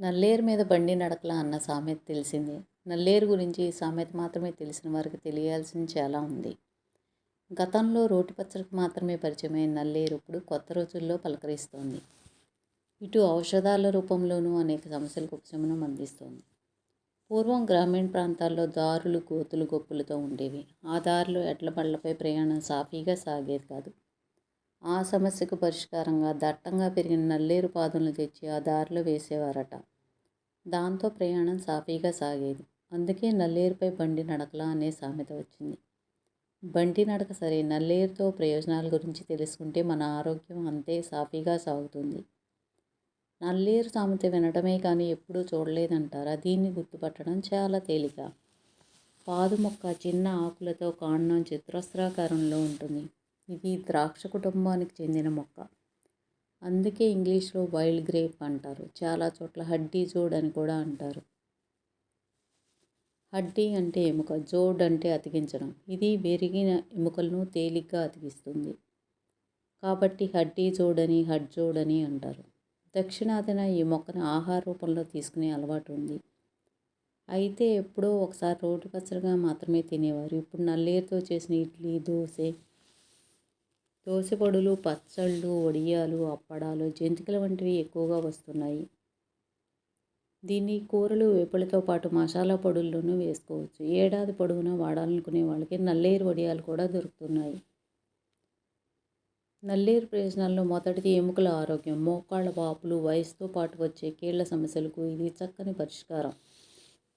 నల్లేరు మీద బండి నడకలా అన్న సామెత తెలిసింది. నల్లేరు గురించి ఈ సామెత మాత్రమే తెలిసిన వారికి తెలియాల్సింది చాలా ఉంది. గతంలో రోటి పచ్చడికి మాత్రమే పరిచయమైన నల్లేరు ఇప్పుడు కొత్త రోజుల్లో పలకరిస్తోంది. ఇటు ఔషధాల రూపంలోనూ అనేక సమస్యలకు ఉపశమనం అందిస్తోంది. పూర్వం గ్రామీణ ప్రాంతాల్లో దారులు గోతులు గొప్పులతో ఉండేవి. ఆ దారులు ఎడ్ల బళ్ళపై ప్రయాణం సాఫీగా సాగేది కాదు. ఆ సమస్యకు పరిష్కారంగా దట్టంగా పెరిగిన నల్లేరు పాదులను తెచ్చి ఆ దారిలో వేసేవారట. దాంతో ప్రయాణం సాఫీగా సాగేది. అందుకే నల్లేరుపై బండి నడకలా అనే సామెత వచ్చింది. బండి నడక సరే నల్లేరుతో ప్రయోజనాల గురించి తెలుసుకుంటే మన ఆరోగ్యం అంతే సాఫీగా సాగుతుంది. నల్లేరు సామెత వినడమే కానీ ఎప్పుడూ చూడలేదంటారా? దీన్ని గుర్తుపట్టడం చాలా తేలిక. పాదు మొక్క చిన్న ఆకులతో కాండం చతురస్రాకారంలో ఉంటుంది. ఇది ద్రాక్ష కుటుంబానికి చెందిన మొక్క. అందుకే ఇంగ్లీష్లో వైల్డ్ గ్రేప్ అంటారు. చాలా చోట్ల హడ్డీ జోడ్ అని కూడా అంటారు. హడ్డీ అంటే ఎముక జోడ్ అంటే అతికించడం. ఇది విరిగిన ఎముకలను తేలిగ్గా అతికిస్తుంది. కాబట్టి హడ్డీ జోడని హడ్ జోడని అంటారు. దక్షిణాదిన ఈ మొక్కను ఆహార రూపంలో తీసుకునే అలవాటు ఉంది. అయితే ఎప్పుడో ఒకసారి రోడ్డు పచ్చడిగా మాత్రమే తినేవారు. ఇప్పుడు నల్లేరుతో చేసిన ఇడ్లీ దోశ దోశ పచ్చళ్ళు వడియాలు అప్పడాలు జంతికల వంటివి ఎక్కువగా వస్తున్నాయి. దీన్ని కూరలు వేపులతో పాటు మసాలా పొడుల్లోనూ వేసుకోవచ్చు. ఏడాది పొడవునా వాడాలనుకునే వాళ్ళకి నల్లేరు వడియాలు కూడా దొరుకుతున్నాయి. నల్లేరు ప్రయోజనాల్లో మొదటిది ఎముకల ఆరోగ్యం. మోకాళ్ళ వాపులు వయసుతో పాటు వచ్చే కీళ్ళ సమస్యలకు ఇది చక్కని పరిష్కారం.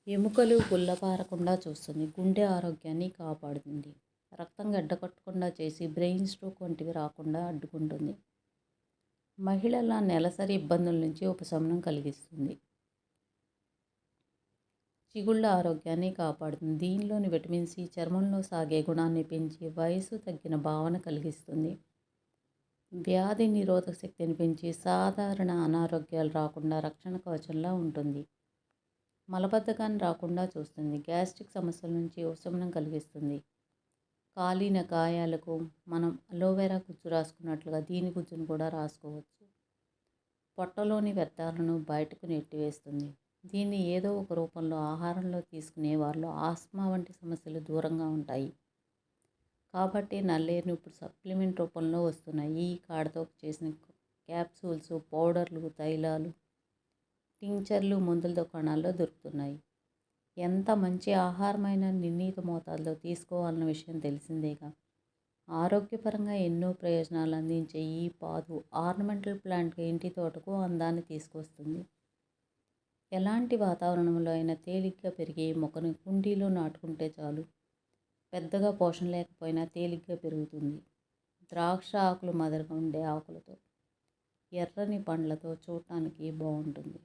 ఎముకలు గుల్లపారకుండా చూస్తుంది. గుండె ఆరోగ్యాన్ని కాపాడుతుంది. రక్తం గడ్డకట్టకుండా చేసి బ్రెయిన్ స్ట్రోక్ వంటివి రాకుండా అడ్డుకుంటుంది. మహిళల నెలసరి ఇబ్బందుల నుంచి ఉపశమనం కలిగిస్తుంది. చిగుళ్ళ ఆరోగ్యాన్ని కాపాడుతుంది. దీనిలోని విటమిన్ సి చర్మంలో సాగే గుణాన్ని పెంచి వయసు తగ్గిన భావన కలిగిస్తుంది. వ్యాధి నిరోధక శక్తిని పెంచి సాధారణ అనారోగ్యాలు రాకుండా రక్షణ కవచంలా ఉంటుంది. మలబద్ధకాన్ని రాకుండా చూస్తుంది. గ్యాస్ట్రిక్ సమస్యల నుంచి ఉపశమనం కలిగిస్తుంది. కాలిన గాయాలకు మనం అలోవెరా గుజ్జు రాసుకున్నట్లుగా దీని గుజ్జును కూడా రాసుకోవచ్చు. పొట్టలోని వ్యర్థాలను బయటకు నెట్టివేస్తుంది. దీన్ని ఏదో ఒక రూపంలో ఆహారంలో తీసుకునే వారిలో ఆస్మా వంటి సమస్యలు దూరంగా ఉంటాయి. కాబట్టి నల్లేరుని ఇప్పుడు సప్లిమెంట్ రూపంలో వస్తున్నాయి. ఈ కాడతో చేసిన క్యాప్సూల్స్ పౌడర్లు తైలాలు టించర్లు మందుల దుకాణాల్లో దొరుకుతున్నాయి. ఎంత మంచి ఆహారమైన నిర్ణీత మోతాదులో తీసుకోవాలన్న విషయం తెలిసిందేగా. ఆరోగ్యపరంగా ఎన్నో ప్రయోజనాలు అందించే ఈ పాదు ఆర్నమెంటల్ ప్లాంట్ ఇంటి తోటకు అందాన్ని తీసుకొస్తుంది. ఎలాంటి వాతావరణంలో అయినా తేలిగ్గా పెరిగే మొక్కను కుండీలో నాటుకుంటే చాలు. పెద్దగా పోషణ లేకపోయినా తేలిగ్గా పెరుగుతుంది. ద్రాక్ష ఆకులు మదరగా ఉండే ఆకులతో ఎర్రని పండ్లతో చూడటానికి బాగుంటుంది.